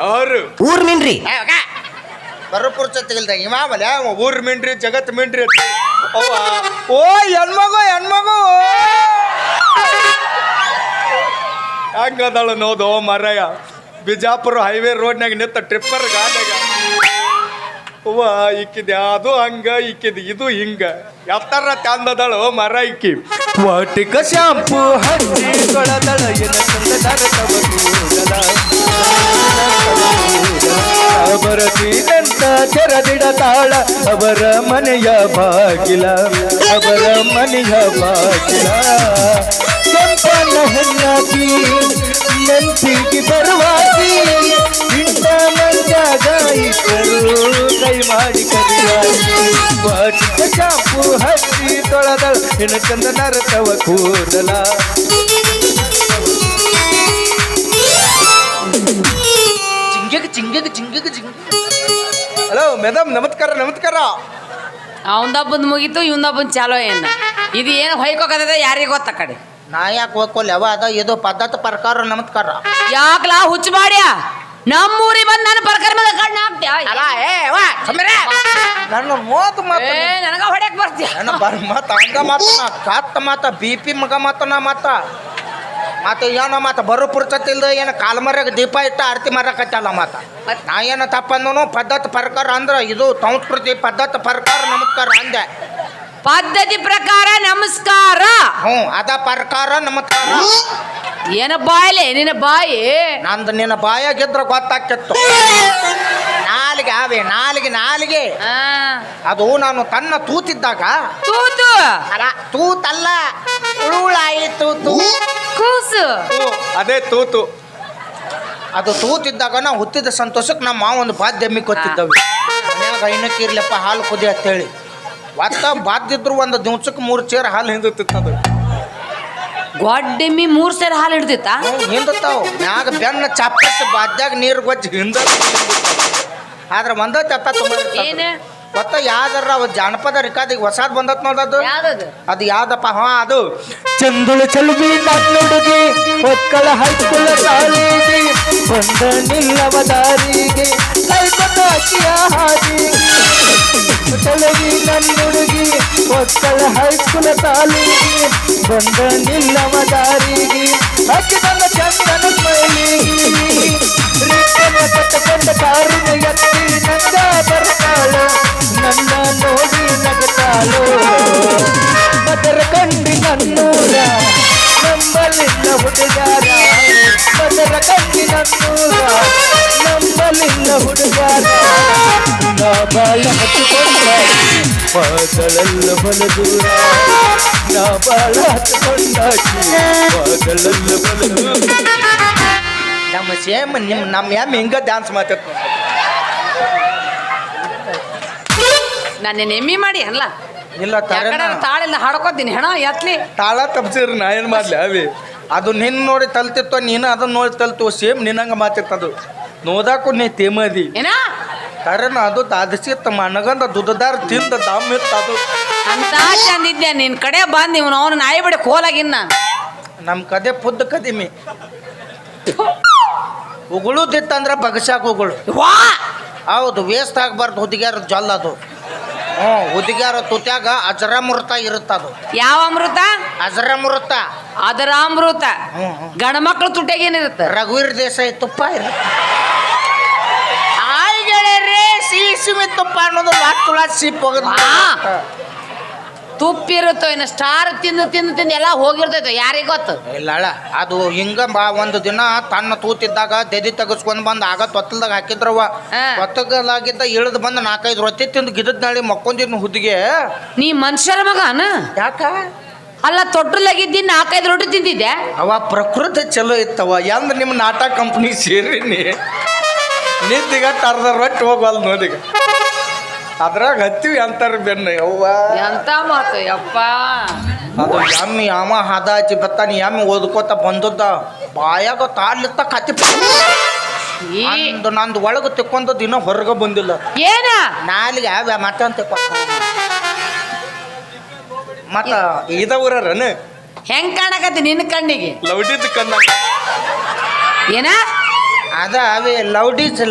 ಯಾರು? ಊರ್ ಮೀನ್ರಿ ಬರಪುರ್ ತೆಗಿಲ್ದ ಇವ ಊರ್ ಮಿಂಡ್ರಿ ಜಗತ್. ಅವ್ವ ಓ ಹೆಣ್ಮಗು ಹೆಣ್ಮಗು ಹಂಗದಾಳ ನೋದು ಮರಯ. ಬಿಜಾಪುರ ಹೈವೇ ರೋಡ್ನಾಗ ನಿಂತ ಟ್ರಿಪ್ಪರ್ ಗಾಡ್ಯಾಗ ಅವ್ವ ಇಕ್ಕಿದ ಅದು ಹಂಗ ಇಕ್ಕಿದ ಇದು ಹಿಂಗ. ಎತ್ತರ ತಂದದಳು ಮರ ಇಕ್ಕಿ ವಾಟಿಕ ಶಾಂಪು ಹಚ್ಚಿ ಕೊಳದಳ ಎನ ಚಂದದಾರ ಬಾಗಿಲ ಅವರ ಮನೆಯ ಬಾಗಿಲ ಕೆಂಪನ ಹೆಣ್ಣಾಗಿ ನೆಂಪಿಗೆ ಬರುವಾಗಿ ಇಂಥ ಮಂಜಾಗ ಇಟ್ಟರು ಕೈ ಮಾಡಿ ಕರಿಯಾಗಿ ವಾಟಿಕ ಶಾಂಪು ಹಚ್ಚಿ ತೊಳೆದಳ ಎನ ಚಂದನರ ತವ ಕೂದಲ ಚಿಂಗಿಗ ಚಿಂಗಿಗ ಚಿಂಗಿಗ ಚಿಂಗ ಹಲೋ ಮೇಡಮ್ ನಮಸ್ಕಾರ ನಮಸ್ಕಾರ ಅವಂದಬ್ಬಂದು ಮುಗೀತು ಇವಂದಬ್ಬಂದು ಚಾಲೋ ಏನು? ಇದು ಏನು ಹೊಯ್ಕೋಕದ ಯಾರಿಗೆ ಗೊತ್ತ ಕಡೆ? ನಾ ಯಾಕೆ ಹೋಗ್ಕೊಲ್ಲ ಯಾವ ಅದ ಇದು ಪದ್ಧತಿ ಪ್ರಕಾರ ನಮಸ್ಕಾರ. ಯಾಕಲಾ ಹುಚ್ಚ ಮಾಡ್ಯ? ನಮ್ಮೂರಿ ಬಂದ್ ನನ್ನ ಪ್ರಕಾರ ಮೇಲೆ ಕಣ್ಣು ಹಾಕ್ತ್ಯಾ ಅಲ್ಲ ಏ ವಾ ಸುಮ್ಮನೆ ನನ್ನ ಮೋತ್ ಮಾತು ಏ ನನಗ ಹೊಡ್ಯಕ್ ಬರ್ತೀಯ? ನನ್ನ ಬರ್ ಮಾತ ಹಂಗ ಮಾತ ನಾ ಕಾತ್ತ ಮಾತ ಬಿ ಪಿ ಮಗ ಮಾತ ನಾ ಮಾತ. ಮತ್ತೆ ಏನೋ ಮತ್ತೆ ಬರೋ ಇಲ್ದ ಏನು ಕಾಲ್ಮರ್ಯಾಗ ದೀಪ ಇಟ್ಟು ಆರತಿ ಮಾರಕತ್ತಲ್ಲ ಮತ್ತು ಮತ್- ನಾ ಏನು ತಪ್ಪಂದನು ಪದ್ಧತಿ ಪ್ರಕಾರ ಅಂದ್ರೆ ಇದು ಸಂಸ್ಕೃತಿ ಪದ್ಧತಿ ಪ್ರಕಾರ ನಮಸ್ಕಾರ ಅಂದೆ. ಪದ್ಧತಿ ಪ್ರಕಾರ ನಮಸ್ಕಾರ. ಹ್ಞೂ ಅದ ಪ್ರಕಾರ ನಮಸ್ಕಾರ. ಏನ ಬಾಯಿಲೆ ನಿನ್ನ ಬಾಯಿ? ನಂದು ನಿನ್ನ ಬಾಯಾಗಿದ್ರೆ ಗೊತ್ತಾಕಿತ್ತು ನಾಲಿಗೆ ಆವೆ ನಾಲಿಗೆ ನಾಲಿಗೆ. ಅದು ನಾನು ತನ್ನ ತೂತಿದ್ದಾಗ ತೂತು. ಅಲ್ಲ ತೂತಲ್ಲ. ಉಳುಳಾಯಿತು ತೂ ಅದೇ ತೂತು. ಅದು ತೂತಿದ್ದಾಗ ನಾವು ಹುತ್ತಿದ ಸಂತೋಷಕ್ಕೆ ನಮ್ಮ ಮಾವ ಒಂದು ಬಾದ್ಯಮ್ಮಿ ಕೊತ್ತಿದ್ದವಿ. ಮನ್ಯಾಗ ಐನಕ್ಕೆ ಇರ್ಲಪ್ಪ ಹಾಲು ಕುದಿ ಅಂತೇಳಿ. ಒತ್ತ ಬಾದ್ದಿದ್ರು ಒಂದು ದಿವ್ಸಕ್ಕೆ ಮೂರು ಚೇರ್ ಹಾಲು ಹಿಂದುತ್ತಿತ್ತದು ಗೊಡ್ಡೆಮ್ಮಿ ಮೂರು ಸೇರಿ ಹಾಲು ಹಿಡ್ದಿತ್ತ? ಹಿಂದುತ್ತಾವ. ಮ್ಯಾಗ ಬೆನ್ನ ಚಾಪಟ್ಟು ಬಾದ್ಯಾಗ ನೀರು ಗೊಜ್ಜಿ ಹಿಂದ ಆದ್ರೆ ಒಂದ ತುಂಬ ಏನ? ಗೊತ್ತ? ಯಾವ್ದಾರ ಅವ ಜಾನಪದ ರಿಕಾದಿಗೆ ಹೊಸಾದ್ ಬಂದತ್ ನೋಡದು ಯಾವ್ದದು? ಅದು ಯಾವ್ದಪ್ಪ? ಹಾ ಅದು. ಚಂದುಳು ಚಲುಬಿ ನನ್ನುಡುಗಿ ಒಕ್ಕಳ ಹೈಸ್ಕೂಲ್ ಶಾಲೆಗೆ ಬಂದ ನಿಲ್ಲವ ದಾರಿಗೆ ಕೈಕೊಂಡ ಅಕ್ಕಿಯ ಹಾದಿಗೆ ಚಲುವಿ ನನ್ನುಡುಗಿ ಒಕ್ಕಳ ಹೈಸ್ಕೂಲ ಶಾಲೆಗೆ ಬಂದ ನಿಲ್ಲವ ದಾರಿಗೆ. ಅಕ್ಕಿ ನನ್ನ ಚಂದನ ಮೈಲಿಗೆ ರಿಕ್ಕನ ಕಟ್ಟಕೊಂಡ ಕಾರಿನ ಎತ್ತಿ ನಂದ ಬರ್ತಾಳು ನನ್ನ ನೋಡಿ ನಗತಾಳು ಬದರ ಕಂಡಿ ನನ್ನೂರ ನಂಬಲಿಲ್ಲ ಹುಡುಗಾರ ಬದರ ಕಂಡಿ ನನ್ನೂರ ನಂಬಲಿಲ್ಲ ಹುಡುಗಾರ ನಾ ಬಾಳ ಹತ್ತುಕೊಂಡ ಪಾದಳೆಲ್ಲ ಬಲ ದೂರ ನಾ ಬಾಳ ನಮ್ಮ ಸೇಮ್ ನಿಮ್ ನಮ್ಮ ಹಿಂಗ ಡ್ಯಾನ್ಸ್ ಮಾತಾಡ್ತ ನಾನು ಎಮ್ಮಿ ಮಾಡಿ ಅಲ್ಲ. ಇಲ್ಲ ತರನ ತಾಳಿಂದ ಹಾಡ್ಕೋತೀನಿ. ಹೆಣ ಎತ್ಲಿ ತಾಳ ತಪ್ಸಿರಿ ನಾ ಏನು ಮಾಡ್ಲಿ ಅವಿ. ಅದು ನಿನ್ನ ನೋಡಿ ತಲ್ತಿತ್ತು ನೀನು ಅದನ್ನ ನೋಡಿ ತಲ್ತು ಸೇಮ್ ನಿನ್ನಂಗ ಮಾತಿರ್ತದು. ನೋದಾಕು ನೀ ತೇಮದಿ. ಏನ? ಕರೆನ ಅದು ತಾದಸಿತ್ತ ಮನಗಂದ ದುಡ್ದಾರ ತಿಂದ ದಮ್ ಇತ್ತು ಅದು. ಅಂತ ಚಂದಿದ್ದೆ ನಿನ್ನ ಕಡೆ ಬಂದು ನೀವು ಅವನು ನಾಯಿ ಬಿಡಿ ಕೋಲಾಗಿನ್ನ. ನಾನು ನಮ್ಮ ಕದೆ ಪುದ್ದ ಕದಿಮಿ. ಉಗುಳುದಿತ್ತಂದ್ರೆ ಬಗಸಾಕ ಉಗುಳು. ವಾ! ಹೌದು ವೇಸ್ಟ್ ಆಗಬಾರ್ದು ಹುದಿಗ್ಯಾರ ಜಲ್ ಅದು. ಹ್ಞೂ ಹುದಿಗ್ಯಾರ ತುತ್ಯಾಗ ಅಜರಮೃತ ಇರುತ್ತದು. ಯಾವ ಅಮೃತ? ಅಜರಮೃತ ಅದರ ಅಮೃತ. ಹ್ಞೂ ಹ್ಞೂ ಗಂಡ ಮಕ್ಳು ತುಟ್ಟಾಗೇನಿರುತ್ತೆ ರಘುವೀರ್ ದೇಸಾಯಿ ತುಪ್ಪ ಇರುತ್ತೆ. ಸಿಹಿ ಸಿಮಿ ತುಪ್ಪ ಅನ್ನೋದು ಲಾಟ್ ತುಳಾ ಸಿಪ್ ಹೋಗೋದು ವಾ. ತುಪ್ಪಿರುತ್ತೋ ಇನ್ನು ಸ್ಟಾರ್ ತಿಂದು ತಿಂದು ತಿಂದು ಎಲ್ಲ ಹೋಗಿರ್ತೈತೆ ಯಾರಿಗೆ ಗೊತ್ತು? ಇಲ್ಲ ಅಳ ಅದು ಹಿಂಗ ಬಾ ಒಂದು ದಿನ ತನ್ನ ತೂತಿದ್ದಾಗ ದೆದಿ ತೆಗಸ್ಕೊಂಡ್ ಬಂದು ಆಗ ತೊತ್ತಲ್ದಾಗ ಹಾಕಿದ್ರವ ಹಾ. ತೊತ್ತಲಾಗಿದ್ದ ಇಳಿದು ಬಂದು ನಾಲ್ಕೈದು ರೊಟ್ಟಿ ತಿಂದು ಗಿಡದ ನಾಳಿ ಮಕ್ಕೊಂದಿನ ಹುದ್ದಿಗೆ. ನೀ ಮನುಷ್ಯರ ಮಗನ? ಯಾಕ? ಅಲ್ಲ ತೊಟ್ಟಲಾಗಿದ್ದಿ ನಾಲ್ಕೈದು ರೊಟ್ಟಿ ತಿಂದಿದ್ದೆ? ಅವ ಪ್ರಕೃತಿ ಚಲೋ ಇತ್ತವ ಎಂದ ನಿಮ್ಮ ನಾಟಕ ಕಂಪ್ನಿ ಸೇರಿನಿ ನಿಂತಿಗ ಟರ್ದ ರೊಟ್ಟಿ ಹೋಗಲ್ ನೋಡಿಗ. ಅದ್ರಾಗ ಹತ್ತಿವಿ ಅಂತಾರ ಬೆನ್ನ ಅವ್ವ ಎಂತ ಮಾತು ಯಪ್ಪ. ಅದು ಎಮ್ಮಿ ಅಮ್ಮ ಹದ ಹಚ್ಚಿ ಬತ್ತಾನಿ ಎಮ್ಮಿ ಓದ್ಕೋತ ಬಂದದ್ದ ಬಾಯಾಗ ತಾಡ್ಲಿತ್ತ ಕತ್ತಿ ಈ ಅಂದು ನಂದು ಒಳಗೆ ತಿಕ್ಕೊಂದು ದಿನ ಹೊರಗೆ ಬಂದಿಲ್ಲ. ಏನ? ನಾಲಿಗೆ ಯಾವ ಮತ್ತೆ ಅಂತ ಮತ್ತ ಇದ ಊರನ ಹೆಂಗ್ ಕಾಣಕತ್ತಿ ನಿನ್ನ ಕಣ್ಣಿಗೆ? ಲೌಡಿದ್ ಕಣ್ಣ. ಏನ? ಅದ ಅವೇ ಲೌಡೀಸ್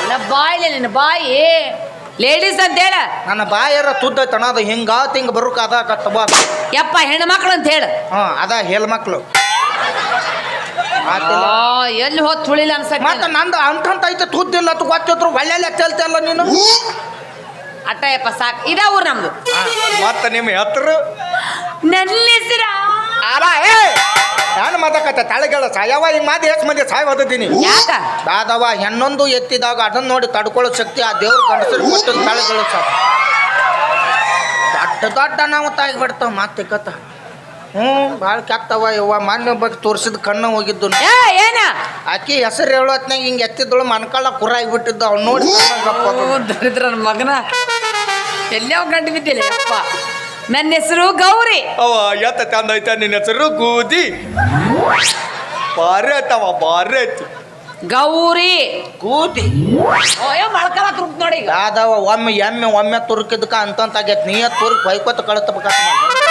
ನಿನ್ನ ಬಾಯಿಲೆ ನಿನ್ನ ಬಾಯಿ. ಲೇಡೀಸ್ ಅಂತ ಹೇಳ. ನನ್ನ ಬಾಯರ ತುದ್ದೈತಣ ಅದು ಹಿಂಗ ತಿಂಗ ಬರುಕ ಅದ ಕತ್ತಬ ಯಪ್ಪ ಹೆಣ್ಣು ಮಕ್ಳು ಅಂತ ಹೇಳ. ಹಾ ಅದ ಹೆಲ್ ಮಕ್ಳು ಆ, ಎಲ್ಲಿ ಹೋದ್ ತುಳಿಲ್ಲ ಮತ್ತ ಮತ್ತೆ ನಂದು ಅಂತಂತ ಐತೆ ತುದ್ದಿಲ್ಲ ಅದು ಗೊತ್ತಿದ್ರು ಒಳ್ಳೆ ಚೆಲ್ತಲ್ಲ ನೀನು. ಅಟ್ಟ ಯಪ್ಪ ಸಾಕ್. ಇದ ಊರ್ ನಮ್ದು. ಮತ್ತ ನಿಮ್ಮ ಹೆತ್ರು? ನನ್ನ ಹೆಸರ ಅಲ್ಲ ಏ ನಾನು ಮಾತಾಕತ್ತೆ ತಳಗಳ ಸಾಯವ ಹಿಂಗ್ ಮಾತು ಎಷ್ಟು ಮಂದಿ ಸಾಯ್ ಓದಿದ್ದೀನಿ ಯಾಕ? ದಾದವ ಹೆಣ್ಣೊಂದು ಎತ್ತಿದಾಗ ಅದನ್ನ ನೋಡಿ ತಡ್ಕೊಳ್ಳೋ ಶಕ್ತಿ ಆ ದೇವ್ರ ಗಂಡಸರು ಕೊಟ್ಟು ತಳಗಳು ಸಾಕು. ದೊಡ್ಡ ದೊಡ್ಡ ಅನಾಹುತ ಬಿಡ್ತಾವ ಮತ್ತೆ ಕತ್ತ ಹ್ಞೂ ಭಾಳ ಕೆತ್ತವ ಇವ ಮಾನ್ಯ ಬಗ್ಗೆ ತೋರಿಸಿದ ಕಣ್ಣು ಹೋಗಿದ್ದು ಏನ? ಆಕಿ ಹೆಸರು ಹೇಳೋತ್ನಾಗ ಹಿಂಗೆ ಎತ್ತಿದ್ದಳು ಮನ್ಕಳ್ಳ ಕುರ ಆಗಿಬಿಟ್ಟಿದ್ದು ಅವ್ನು ನೋಡಿ. ದರಿದ್ರ ಮಗನ. ಎಲ್ಲೇ ಗಂಟು ಬಿದ್ದಿಲ್ಲ ಯಪ್ಪ. ನನ್ನ ಹೆಸರು ಗೌರಿ. ಅವ ಎತ್ತ ತಂದೈತ ನಿನ್ನ ಹೆಸರು ಗೋಧಿ ಬಾರಿ ಆಯ್ತವ ಬಾರಿ ಗೌರಿ. ಕೂತಿ ಅಯ್ಯೋ ಮಳ್ಕಲ ತುರ್ಕ್ ನೋಡಿ ಈಗ. ದಾದವ ಒಮ್ಮೆ ಎಮ್ಮೆ ಒಮ್ಮೆ ತುರುಕಿದ್ಕ ಅಂತಂತ ಆಗೈತೆ ನೀ ತುರುಕ್ ಬೈಕೋತ ಕಳತಬೇಕಂತ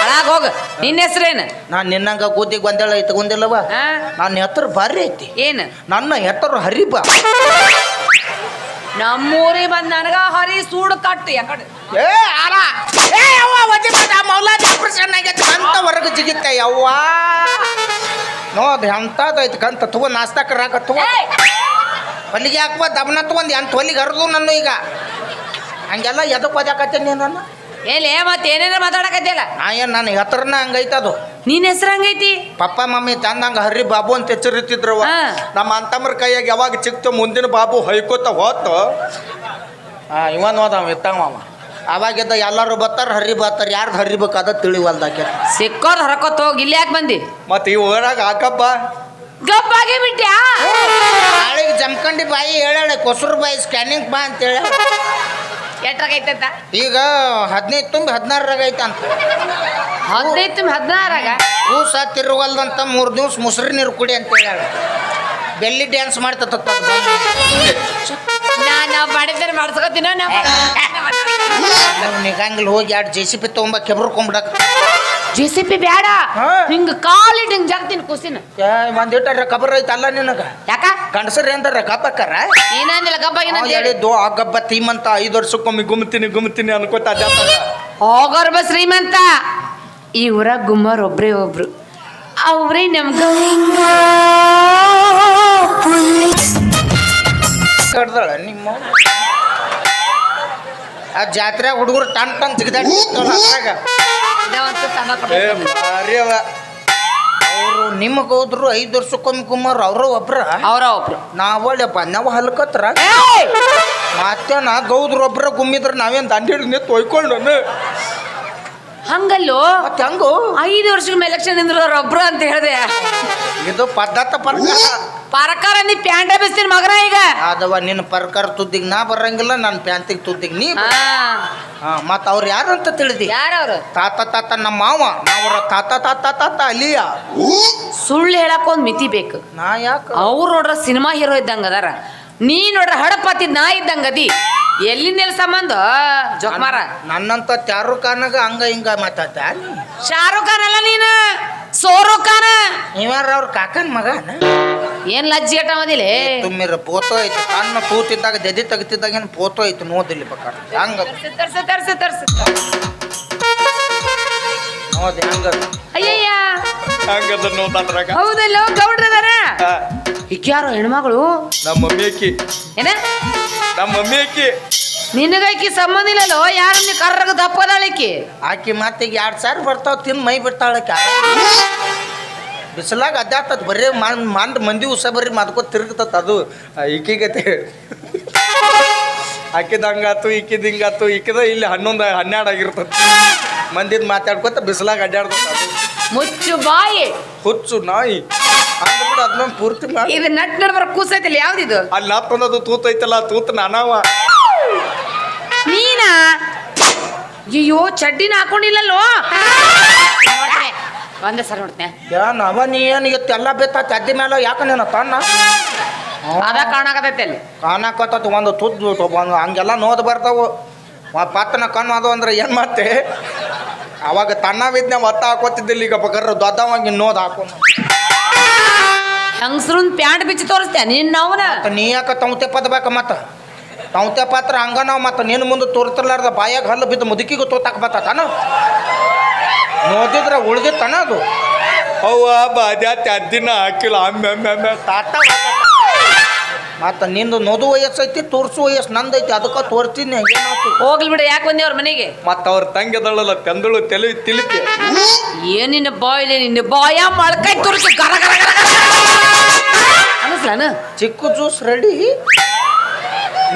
ಒಳಗ್ ಹೋಗ. ನಿನ್ನ ಹೆಸರೇನು? ನಾನು ನಿನ್ನಂಗ ಕೂತಿಗೆ ಒಂದೇಳ ಇತ್ತು ಆ? ನನ್ನ ಹೆತ್ತರು ಬರ್ರಿ ಐತಿ. ಏನು? ನನ್ನ ಹೆತ್ತರು ಹರಿಬ ನಮ್ಮೂರಿಗೆ ಬಂದ್ ನನಗ ಹರಿ ಸೂಡು ಕಟ್ಟು ಯಾಕಡೆ ಏ ಆರಾ ಏ ಬಂದ ಮೌಲಾದ ಆಪರೇಷನ್ ಆಗೈತೆ ಅಂತ ಹೊರಗೆ ಜಿಗಿತ ಯವ್ವ. ನೋಡ್ ಎಂತದೈತಿ ಕಂತ ತಗೋ ನಾಸ್ತಾಕ ರಾಕ ತಗೋ! ಹೊಲಿಗೆ ಹಾಕುವ ದಬ್ನ ತಗೊಂಡು ಎಂತ ಹೊಲಿಗೆ ಹರಿದು ನನ್ನ ಈಗ. ಹಂಗೆಲ್ಲ ಎದಕ್ಕೆ ಓದಾಕತ್ತೀನಿ ನೀನು ಏಲೇ ಮತ್ತೆ ಏನೇನ ಮಾತಾಡಕತ್ತಿಲ್ಲ ನಾ ಏನು ನನ್ನ ಹೆತ್ರನ ಹಂಗೈತೆ ಅದು? ನಿನ್ನ ಹೆಸರು ಹಂಗೈತಿ? ಪಪ್ಪ ಮಮ್ಮಿ ತಂದಂಗ ಹರ್ರಿ ಬಾಬು ಅಂತ ಹೆಸರಿತ್ತಿದ್ರವ ಹಾ. ನಮ್ಮ ಅಂತಮ್ಮರ ಕೈಯಾಗ ಯಾವಾಗ ಚಿಕ್ತು ಮುಂದಿನ ಬಾಬು ಹೊಯ್ಕೋತ ಹೋತು. ಹಾಂ ಇವನ್ ಹೋದವ ಇತ್ತವ ಅವ ಅವಾಗಿದ್ದ ಎಲ್ಲರೂ ಬರ್ತಾರ ಹರಿ ಬರ್ತಾರ ಯಾರ್ದು ಹರಿಬೇಕಾದ ಅದ ತಿಳಿವಲ್ದಾಕೆ. ಸಿಕ್ಕೋದ್ ಹರಕೋತ್ ಹೋಗಿ ಇಲ್ಲಿ ಯಾಕೆ ಬಂದಿ? ಮತ್ತೆ ಈ ಊರಾಗ ಹಾಕಪ್ಪ. ಗಪ್ಪಾಗಿ ಬಿಟ್ಟ್ಯಾ ನಾಳೆಗೆ ಜಮ್ಕಂಡಿ ಬಾಯಿ ಹೇಳಾಳೆ ಕೊಸರು ಬಾಯಿ ಸ್ಕ್ಯಾನಿಂಗ್ ಬಾ ಅಂತೇಳಿ. ಎಟ್ರಾಗೈತಂತ? ಈಗ ಹದಿನೈದು ತುಂಬ ಹದಿನಾರರಾಗ ಐತೆ ಅಂತ ಹದಿನೈದು ತುಂಬ ಹದಿನಾರಾಗ ಹೂ ತಿರುವಲ್ದಂತ ಮೂರು ದಿವ್ಸ ಮುಸ್ರಿ ನೀರು ಕುಡಿ ಅಂತ ಹೇಳಾಳೆ ಬೆಲ್ಲಿ ಡ್ಯಾನ್ಸ್ ಮಾಡ್ತಾ ಮಾಡಿದ್ರೆ ಮಾಡ್ಸ್ಕೊತೀನ ನಿಗಂಗಿಲ್ ಹೋಗಿ ಎರಡು ಜೆ ಸಿ ಪಿ ತೊಗೊಂಬ ಕೆಬ್ರಕೊಂಬಿಡಕ್. ಜೆ ಸಿ ಪಿ ಬೇಡ. ಹಿಂಗ ಕಾಲಿಟ್ಟು ಹಿಂಗ್ ಜಾಗ್ತೀನಿ ಕುಸಿನ. ಒಂದಿಟ್ಟಾರ ಕಬರ್ ಐತಲ್ಲ ನಿನಗ? ಯಾಕ? ಗಂಡಸರ್ ಏನ್ದಾರ ಗಬ್ಬಕ್ಕಾರ ಏನಂದಿಲ್ಲ ಗಬ್ಬ ಹೇಳಿದ್ದು ಆ ಗಬ್ಬ ತೀಮಂತ ಐದು ವರ್ಷ ವರ್ಷಕ್ಕೊಮ್ಮೆ ಗುಮ್ತೀನಿ ಗುಮ್ತೀನಿ ಅನ್ಕೋತ. ಹೋಗೋರ್ ಬಸ್ ಶ್ರೀಮಂತ. ಈ ಊರಾಗ ಗುಮ್ಮರ್ ಒಬ್ರೇ ಒಬ್ರು. ಅವ್ರೇ ನಮ್ಗ. ಜಾತ್ರೆಯಾಗ ಹುಡುಗರು ಟನ್ ಟನ್ ಜಿಗದಾಡ್ತಾಗ ಏ ಭಾರಿ ಅವ ಅವರು ನಿಮಗೆ ಹೋದ್ರು ಐದು ವರ್ಷಕ್ಕೊಮ್ಮೆ ಕುಮಾರ್ ಅವರು ಒಬ್ರ? ಅವ್ರ ಒಬ್ರು. ನಾವಳ್ಯಪ್ಪ ನಾವು ಹಲ್ಕತ್ರ. ಮತ್ತೆ ನಾ ಗೌದ್ರ ಒಬ್ರ ಗುಮ್ಮಿದ್ರ ನಾವೇನ್ ದಂಡ ಹಿಡಿದು ನಿಂತು ಒಯ್ಕೊಂಡು ಹಂಗಲ್ಲೋ? ಮತ್ತೆ ಹಂಗು? ಐದು ವರ್ಷಕ್ಕೆ ಎಲೆಕ್ಷನ್ ನಿಂದ್ರವ್ರ ಒಬ್ರು ಅಂತ ಹೇಳ್ದೆ. ಇದು ಪದ್ಧತ ಪರ್ಕಾರ. ಪರಕಾರ ನೀ ಪ್ಯಾಂಟ ಬಿಸ್ತೀನಿ ಮಗನ ಈಗ. ಅದವ ನಿನ್ನ ಪರ್ಕಾರ ತುದ್ದಿಗೆ ನಾ ಬರಂಗಿಲ್ಲ ನನ್ನ ಪ್ಯಾಂತಿಗೆ ತುದ್ದಿಗೆ ನೀ ಹಾ. ಹಾ ಯಾರು ಅಂತ ತಿಳಿದಿ? ಯಾರವ್ರು? ತಾತ ತಾತ ನಮ್ಮ ಮಾವ. ನಾವ್ರ ತಾತ ತಾತ ತಾತ ಅಲಿಯ. ಸುಳ್ಳು ಹೇಳಕ್ ಒಂದ್ ಮಿತಿ ಬೇಕು. ನಾ ಯಾಕ? ಅವ್ರು ನೋಡ್ರ ಸಿನಿಮಾ ಹೀರೋ ಇದ್ದಂಗ ಅದಾರ. ನೀ ನೋಡ್ರ ಹಡಪತಿ ನಾ ಇದ್ದಂಗ ಅದಿ ಎಲ್ಲಿಂದ ಸಂಬಂಧ ಜೋಕ್ಮಾರ. ನನ್ನಂತ ಶಾರುಖ್ ಖಾನಾಗ ಹಂಗ ಹಿಂಗ ಮಾತಾಡ್ತ. ಶಾರುಖ್ ಖಾನ್ ಅಲ್ಲ ನೀನು? ಸೋರುಖ್ ಖಾನ್? ನೀವ್ಯಾರ ಅವ್ರ ಕಾಕನ್ ಮಗ ಏನ್ ಲಜ್ಜಿ ಅದಿಲ್ಲ ತುಂಬಿರ ಪೋತೋ ಐತಿ. ಸಣ್ಣ ತೂತಿದ್ದಾಗ ದೆದಿ ತೆಗಿತಿದ್ದಾಗ ಏನು ಪೋತೋ ಐತಿ ನೋದಿಲ್ಲ ಬೇಕಾದ್ರೆ ಹಂಗ. ತರ್ಸ ತರ್ಸ ತರ್ಸ ನೋದಿ ಹಂಗ. ಅಯ್ಯಯ್ಯ. ಹಂಗದ ನೋಡ್ತಾದ್ರಾಗ ಹೌದಲ್ಲ ಗೌಡ್ರದಾರ ಇಕ್ಯಾರೋ ಹೆಣ್ಮಗಳು? ನಮ್ಮ ಮಮ್ಮಿ ಅಕ್ಕಿ ಏನ? ನಮ್ಮ ಮಮ್ಮಿ ಅಕ್ಕಿ ನಿನಗೈಕಿ ಸಂಬಂಧ ಇಲ್ಲಲ್ಲೋ? ಯಾರು ನೀ ಕರ್ರಗ ದಪ್ಪದಾಳಿಕಿ? ಆಕಿ ಮಾತಿಗೆ ಎರಡು ಸಾವಿರ ಬರ್ತಾವ ತಿಂದು ಮೈ ಬಿಡ್ತಾಳಕ್ಕೆ ಬಿಸಿಲಾಗ ಅಡ್ಡಾಡ್ತದ ಬರೀ ಮನ್ ಮಂದ್ ಮಂದಿ ಉಸ ಬರ್ರಿ ಮದ್ಕೋ ತಿರುಗ್ತತ್ ಅದು. ಈಕಿಗತೆ ಆಕಿದ ಹಂಗಾತು ಈಕಿದ ಹಿಂಗಾತು ಇಕ್ಕಿದ ಇಲ್ಲಿ ಹನ್ನೊಂದು ಹನ್ನೆರಡು ಆಗಿರ್ತದ ಮಂದಿದ್ ಮಾತಾಡ್ಕೊತ ಬಿಸಿಲಾಗ ಅಡ್ಡಾಡ್ತದ ಅದು. ಮುಚ್ಚು ಬಾಯಿ. ಹುಚ್ಚು ನಾಯಿ. ಅಂದ್ ಬಿಡು ಅದನ್ನ ಪೂರ್ತಿ ಮಾಡಿ ಇದು ನಟ್ ನಡ್ಬರ ಕೂಸೈತಿಲ್ಲ ಯಾವ್ದಿದು? ಅಲ್ಲಿ ನಾ ತಂದದು ತೂತ ಐತಲ್ಲ ತೂತ ನಾನವ ನೀನಾ? ಅಯ್ಯೋ ಚಡ್ಡಿನ ಹಾಕೊಂಡಿಲ್ಲಲ್ಲೋ? ನೋಡ್ತೆ. ಒಂದೇ ಸರ್ ನೋಡ್ತೇನೆ. ಏನ್ ಅವ ನೀ ಏನು ಇವತ್ತು ಎಲ್ಲ ಬೆತ್ತ ಅದ್ದಿ ಮೇಲೆ ಯಾಕೆ ನೀನು ತಣ್ಣ ಅದ ಕಾಣಕತೈತೆ ಅಲ್ಲಿ. ಕಾಣಕತ್ತ ಒಂದು ತುದ್ದು ಒಂದು ಹಂಗೆಲ್ಲ ನೋದು ಬರ್ತಾವು. ಆ ಪತ್ತನ ಕಣ್ಣು ಅದು ಅಂದ್ರೆ ಏನು ಮತ್ತೆ? ಅವಾಗ ತಣ್ಣ ಬಿದ್ದ ಒತ್ತ ಹಾಕೋತಿದ್ದಿಲ್ಲ ಈಗ ಬಕರ್ರ ದೊಡ್ಡವಾಗಿ ನೋದು ಹಾಕೊಂಡು ಹೆಂಗಸ್ರನ್ ಪ್ಯಾಂಟ್ ಬಿಚ್ಚಿ ತೋರಿಸ್ತ್ಯಾ? ನಿನ್ನ ಅವನ ನೀ ಯಾಕ ತೌತೆ ಪದ ಬೇಕ ಮತ್ತ? ತೌತೆ ಪಾತ್ರ ಹಂಗ ನಾವು ಮತ್ತ ನಿನ್ನ ಮುಂದೆ ತೋರ್ತಿರ್ಲಾರ್ದ ಬಾಯಾಗ ಹಲ್ಲು ಬಿದ್ದು ಮುದುಕಿಗೂ ತೋತಾಕ ಬತ್ತಾನ ನೋಡಿದ್ರೆ ಉಳ್ದಿತ್ತನ ಅದು? ಅವ್ವ ಬಾದ್ಯಾತ ಅದ್ದಿನ ಹಾಕಿಲ್ಲ. ಅಮ್ಮೆ ಅಮ್ಮೆ ಅಮ್ಮೆ ತಾತ ಮತ್ತ ನಿಂದು ನೋದು ವಯಸ್ಸೈತಿ ತೋರ್ಸು ವಯಸ್ಸು ನಂದೈತಿ ಅದಕ್ಕ ತೋರ್ತೀನಿ ಹೋಗ್ಲಿ ಬಿಡ ಯಾಕೆ ಬಂದಿ ಅವ್ರ ಮನೆಗೆ? ಮತ್ತ ಅವ್ರ ತಂಗಿದಳಲ್ಲ ತಂದಳು ತಲೆ ತಿಲಿಪಿ ಏನಿನ್ನ ನಿನ್ನ ಬಾಯ್ಲಿ ನಿನ್ನ ಬಾಯ ಮೊಳಕಾಯಿ ತೋರ್ಸಿ ಗರ ಗರ ಗರ ಅನ್ನಿಸ್ಲಾನ ಚಿಕ್ಕು ಜ್ಯೂಸ್ ರೆಡಿ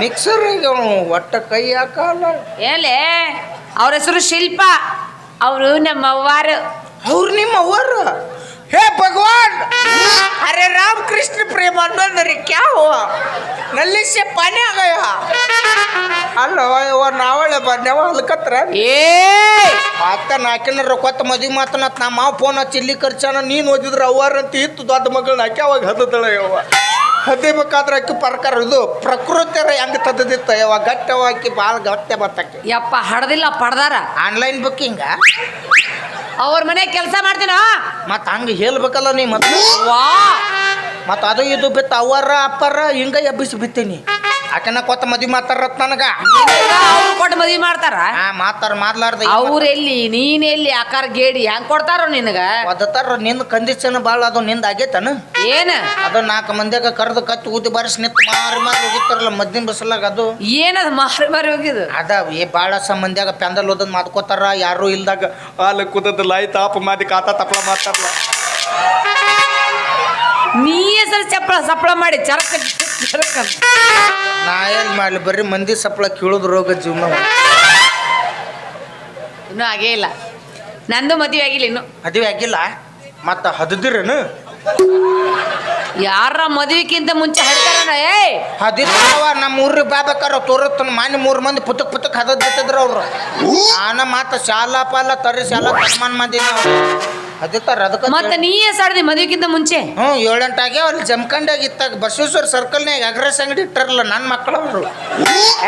ಮಿಕ್ಸರ್ ಒಟ್ಟ ಕೈ ಹಾಕಲ್ಲ. ಏಲೆ ಅವ್ರ ಹೆಸರು ಶಿಲ್ಪ. ಅವರು ನಮ್ಮ ಅವ್ವಾರು ಅವ್ರು ನಿಮ್ಮ ಅವ್ವರು ಹೇ ಭಗವಾನ್! ಅರೆ ರಾಮ ಕೃಷ್ಣ ಪ್ರೇಮ ಅನ್ನೋದ್ರಿ ಕ್ಯಾ ಹೋ ನಲ್ಲಿ ಸೆ ಪಾನಿ ಆಗಯ? ಅಲ್ಲ ಇವ ನಾವಳೆ ಬಂದೇವ ಅಲ್ಕತ್ರ ಏ! ಅತ್ತ ನಾಕಿನ ರೊಕ್ಕತ್ತ ಮದ್ವಿ ಮಾತನತ್ ನಮ್ಮ ಮಾವ ಫೋನ್ ಹಚ್ಚಿ ಇಲ್ಲಿ ಖರ್ಚಾನ ನೀನು ಓದಿದ್ರ ಅವ್ವಾರ ಅಂತ ಇತ್ತು ದೊಡ್ಡ ಮಗಳನ್ನ ಹಾಕಿ ಅವಾಗ ಹದ್ದಳ ಯವ್ವ ಹದಿಬೇಕಾದ್ರೆ ಅಕ್ಕಿ ಪ್ರಕಾರ ಇದು ಪ್ರಕೃತಿಯರ ಹೆಂಗ್ ತದ್ದಿತ್ತ ಯವ್ವ ಗಟ್ಟವ ಆಕಿ ಭಾಳ ಗಟ್ಟೆ ಬತ್ತಾಕಿ ಯಪ್ಪ ಹಡದಿಲ್ಲ ಪಡ್ದಾರ? ಆನ್ಲೈನ್ ಬುಕ್ಕಿಂಗ ಅವ್ರ ಮನೆ ಕೆಲಸ ಮಾಡ್ತೀನ? ಮತ್ತು ಹಂಗೆ ಹೇಳ್ಬೇಕಲ್ಲ ನೀ ಮತ್ತೆ ವಾ. ಮತ್ತು ಅದು ಇದು ಬಿತ್ತ ಅವರ ಅಪ್ಪರ ಹಿಂಗ ಎಬ್ಬಿಸಿ ಬಿತ್ತೀನಿ. ಆಕೆನ ಕೊತ್ತ ಮದ್ವಿ ಮಾಡ್ತಾರ ನನಗ. ಕೊಟ್ಟು ಮದ್ವಿ ಮಾಡ್ತಾರ? ಆ ಮಾತಾರ ಮಾತಾಡ್ದ ಅವ್ರ ಎಲ್ಲಿ ನೀನ್ ಎಲ್ಲಿ ಆಕಾರ ಗೇಡಿ ಹೆಂಗ್ ಕೊಡ್ತಾರೋ ನಿನಗ? ಒದತಾರ ನಿಂದ ಕಂದಿಸನ ಭಾಳ ಅದು ನಿಂದ ಆಗೇತನ? ಏನ? ಅದು ನಾಲ್ಕು ಮಂದಿಯಾಗ ಕರೆದು ಕತ್ತು ಊದಿ ಬಾರಿಸಿ ನಿಂತು ಮಾರಿ ಮಾರಿ ಹೋಗಿತ್ತಾರಲ್ಲ ಮದ್ದಿನ ಬಸಲಾಗ ಅದು? ಏನದ ಮಾರಿ ಮಾರಿ ಹೋಗಿದ್ ಅದ ಏ ಭಾಳ ಮಂದಿಯಾಗ ಪೆಂದಲ್ ಓದದ್ ಮಾಡ್ಕೋತಾರ ಯಾರು ಇಲ್ದಾಗ ಹಾಲು ಕುದದ ಲೈ ತಾಪ ಮಾದಿ ಕಾತ ತಪ್ಪಳ ಮಾತಾಡ್ಲ ನೀ ಹೆಸರು ಚಪ್ಪಳ ಸಪ್ಪಳ ಮಾಡಿ ಚರಕ. ನಾ ಏನ್ ಮಾಡ್ಲಿ ಬರ್ರಿ ಮಂದಿ ಸಪ್ಪಳ ಕೇಳುದ್ ರೋಗ ಜೀವನ. ಇನ್ನು ಆಗೇ ಇಲ್ಲ. ನಂದು ಮದುವೆ ಆಗಿಲ್ಲ ಇನ್ನು. ಮದುವೆ ಆಗಿಲ್ಲ? ಮತ್ತೆ ಹದದಿರೇನು? ಯಾರ ಮದುವೆಕ್ಕಿಂತ ಮುಂಚೆ ಹಡ್ತಾರನ ಏ ಹದಿತಾವ ನಮ್ಮ ಊರಿಗೆ ಬಾಬೇಕಾರ ತೋರತ್ತನ ಮಾನ್ಯ ಮೂರು ಮಂದಿ ಪುತಕ್ ಪುತಕ್ ಹದದ್ ಅವರು. ಅವ್ರು ನಾನ ಮಾತ ಶಾಲಾ ಪಾಲ ತರ್ರಿ ಶಾಲಾ ತಮ್ಮನ್ ಮಂದಿ ಹದಿತಾರ ಅದಕ್ಕೆ ಮತ್ತೆ ನೀಯೇ ಸಾಡ್ದಿ ಮದುವೆಗಿಂತ ಮುಂಚೆ? ಹ್ಞೂ ಏಳೆಂಟಾಗೆ ಅಲ್ಲಿ ಜಮಖಂಡಿಯಾಗ ಇತ್ತಾಗ ಬಸವೇಶ್ವರ ಸರ್ಕಲ್ನಾಗ ಅಗ್ರೆಸ್ ಅಂಗಡಿ ಇಟ್ಟರಲ್ಲ ನನ್ನ ಮಕ್ಕಳು ಅವರು.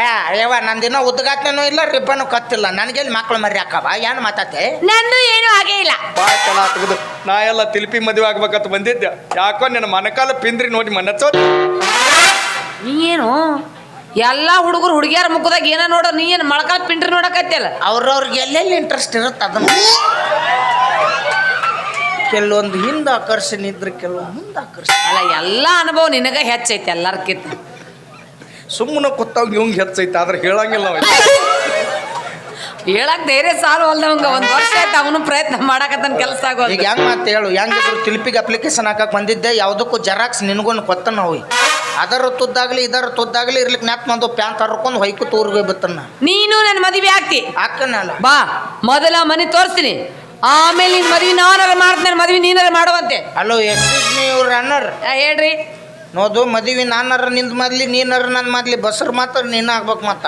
ಏ ಅಯ್ಯವ ನಂದಿನ ಉದ್ಘಾಟನೆನೂ ಇಲ್ಲ ರಿಬ್ಬನು ಕತ್ತಿಲ್ಲ. ನನಗೆಲ್ಲಿ ಮಕ್ಕಳು ಮರಿ ಹಾಕವ ಏನು ಮಾತಾತೆ ನಂದು ಏನು ಆಗೇ ಇಲ್ಲ. ಭಾಳ ಚೆನ್ನಾಗ್ತದೆ ತೆಗೆದು ನಾ ಎಲ್ಲ ತಿಲ್ಪಿ ಮದುವೆ ಆಗ್ಬೇಕಂತ ಬಂದಿದ್ದೆ. ಯಾಕೋ ನಿನ್ನ ಮನಕಾಲ ಪಿಂದ್ರಿ ನೋಡಿ ಮನಸ್ಸೋ ನೀ ಏನು? ಎಲ್ಲಾ ಹುಡುಗರು ಹುಡುಗಿಯರ ಮುಖದಾಗ ಏನ ನೋಡೋ ನೀ ಏನು ಮೊಳಕಾಲ ಪಿಂಡ್ರಿ ನೋಡಕತ್ತಿಲ್ಲ ಅವ್ರವ್ರಿಗೆ ಎಲ್ಲೆಲ್ಲಿ ಇಂಟ್ರೆಸ್ಟ್ ಇರುತ್ತೆ ಅದನ್ನು? ಕೆಲವೊಂದು ಹಿಂದೆ ಆಕರ್ಷಣೆ ಇದ್ರೆ ಕೆಲವೊಂದು ಮುಂದೆ ಆಕರ್ಷಣೆ ಅಲ್ಲ ಎಲ್ಲ ಅನುಭವ ನಿನಗೆ ಹೆಚ್ಚೈತೆ ಎಲ್ಲಾರ್ಕಿಂತ. ಸುಮ್ಮನೆ ಕೂತಾಗ ಇವಂಗ್ ಹೆಚ್ಚೈತೆ ಆದ್ರೆ ಹೇಳಂಗಿಲ್ಲ ಅವ. ಹೇಳಕ್ ಧೈರ್ಯ ಸಾಲು ಅಲ್ದವಂಗ ಒಂದ್ ವರ್ಷ ಆಯ್ತು ಅವನು ಪ್ರಯತ್ನ ಮಾಡಕತ್ತನ ಕೆಲಸ ಆಗೋದು ಈಗ ಹೆಂಗ್ ಮಾತು ಹೇಳು ಹೆಂಗಿದ್ರು ತಿಲ್ಪಿಗೆ ಅಪ್ಲಿಕೇಶನ್ ಹಾಕಕ್ ಬಂದಿದ್ದೆ ಯಾವುದಕ್ಕೂ ಜೆರಾಕ್ಸ್ ನಿನಗೊಂದು ಕೊತ್ತ ನಾವು ಅದರ ತುದ್ದಾಗ್ಲಿ ಇದರ ತುದ್ದಾಗ್ಲಿ ಇರ್ಲಿಕ್ಕೆ ನ್ಯಾಪ್ ಮಂದು ಪ್ಯಾನ್ ತರ್ಕೊಂಡು ಹೊಯ್ಕು ತೋರ್ಗೆ ಬತ್ತನ್ನ ನೀನು ನನ್ನ ಮದುವೆ ಆಗ್ತಿ. ಹಾಕನಲ್ಲ. ಬಾ ಮೊದಲ ಮನೆ ತೋರಿಸ್ತೀನಿ. ಆಮೇಲೆ ನಿನ್ ಮದ್ವಿ ನಾನಾರ ಮಾಡ್ತೀನಿ ಮದ್ವಿ ನೀನಾರ ಮಾಡುವಂತೆ. ಅಲ್ಲೋ ಎಸ್ ಇವ್ರ ಅಣ್ಣರ್ ಆ, ಹೇಳ್ರಿ. ನೋದು ಮದುವೆ ನಾನಾರ ನಿಂದ ಮದ್ಲಿ ನೀನಾರ ನನ್ನ ಮದ್ಲಿ. ಬಸ್ರು ಮಾತ್ರ ನೀನು ಆಗ್ಬೇಕು ಮತ್ತ.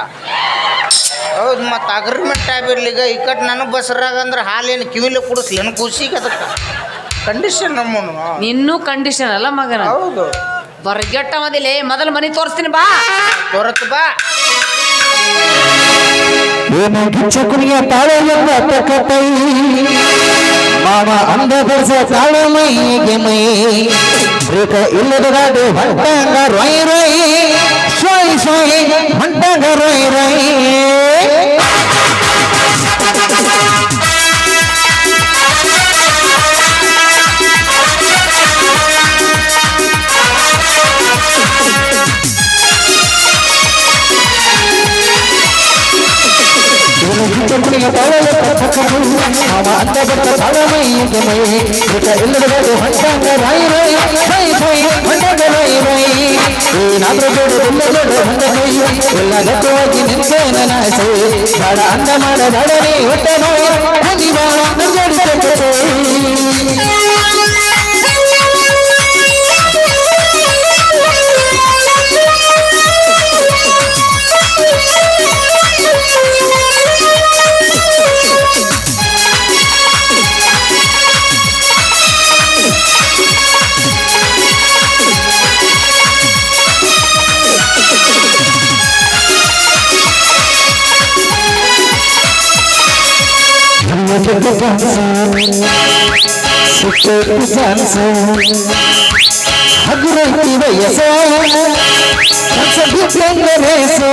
ಹೌದು ಮತ್ತು ಅಗ್ರಿಮೆಂಟ್ ಆಗಿರ್ಲಿಗ ಈ ಕಟ್ ನನಗೆ ಬಸ್ರಾಗ ಅಂದ್ರೆ ಹಾಲೇನು ಕುಡಿಸ್ಲಿ ಏನು ಖುಷಿಗೆ ಅದಕ್ಕೆ. ಕಂಡೀಷನ್ ನಮ್ಮನು. ನಿನ್ನೂ ಕಂಡೀಷನ್ ಅಲ್ಲ ಮಗನ. ಹೌದು. ಬರ್ಗೆಟ್ಟ ಮದಿಲೆ. ಮೊದಲು ಮನೆ ತೋರಿಸ್ತೀನಿ ಬಾ. ತೋರತ್ ಬಾ. ಕಿಚ್ಚುಕುನಿಯ ತಾಳೆಯೊಂದ ತಕ್ಕತೈ ಮಾವ ಅಂದ ಬರ್ಸ ತಾಳು ಮೈಗೆ ಮೈ ಬ್ರೇಕ ಇಲ್ಲದ ಗಾಡಿ ಹೊಂಟಂಗ ರೊಯ್ ರೊಯ್ ಸೊಯ್ ಸೊಯ್ ಹೊಂಟಂಗ ರೊಯ್ ರೊಯ್ ಕಿಚ್ಚುಕುನಿಯ ತಾಳೆಯೊಂದ ತಕ್ಕತೈ ಮಾವ ಅಂದ ಬರ್ಸ ತಾಳು ಮೈಗೆ ಮೈ ಬ್ರೇಕ ಇಲ್ಲದ ಗಾಡಿ ಹೊಂಟಂಗ ರೊಯ್ ರೊಯ್ ಸೊಯ್ ಸೊಯ್ ಹೊಂಟಂಗ ರೊಯ್ ರೊಯ್ ಏನಾದ್ರೂ ಜೋಡು ಇಲ್ಲ ಜೋಡು ಹೊಂದ ಕೈ sensu Hagure hiwe yeso Kansa bhupendra reso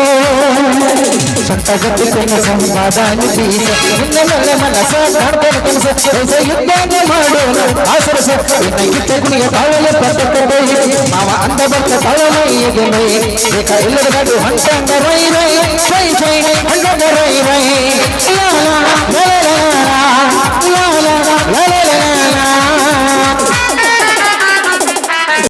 Shanta gati kuna sambadani pisa Inna mele manasa kardana kunsa Ose yuddana madona Asarasa Inna gitte kuniya tawale patakkabe Mava anda bhakta tawale yegime Eka illada gadu hantanga rai rai Jai jai hantanga rai rai La la la la la la la la la la la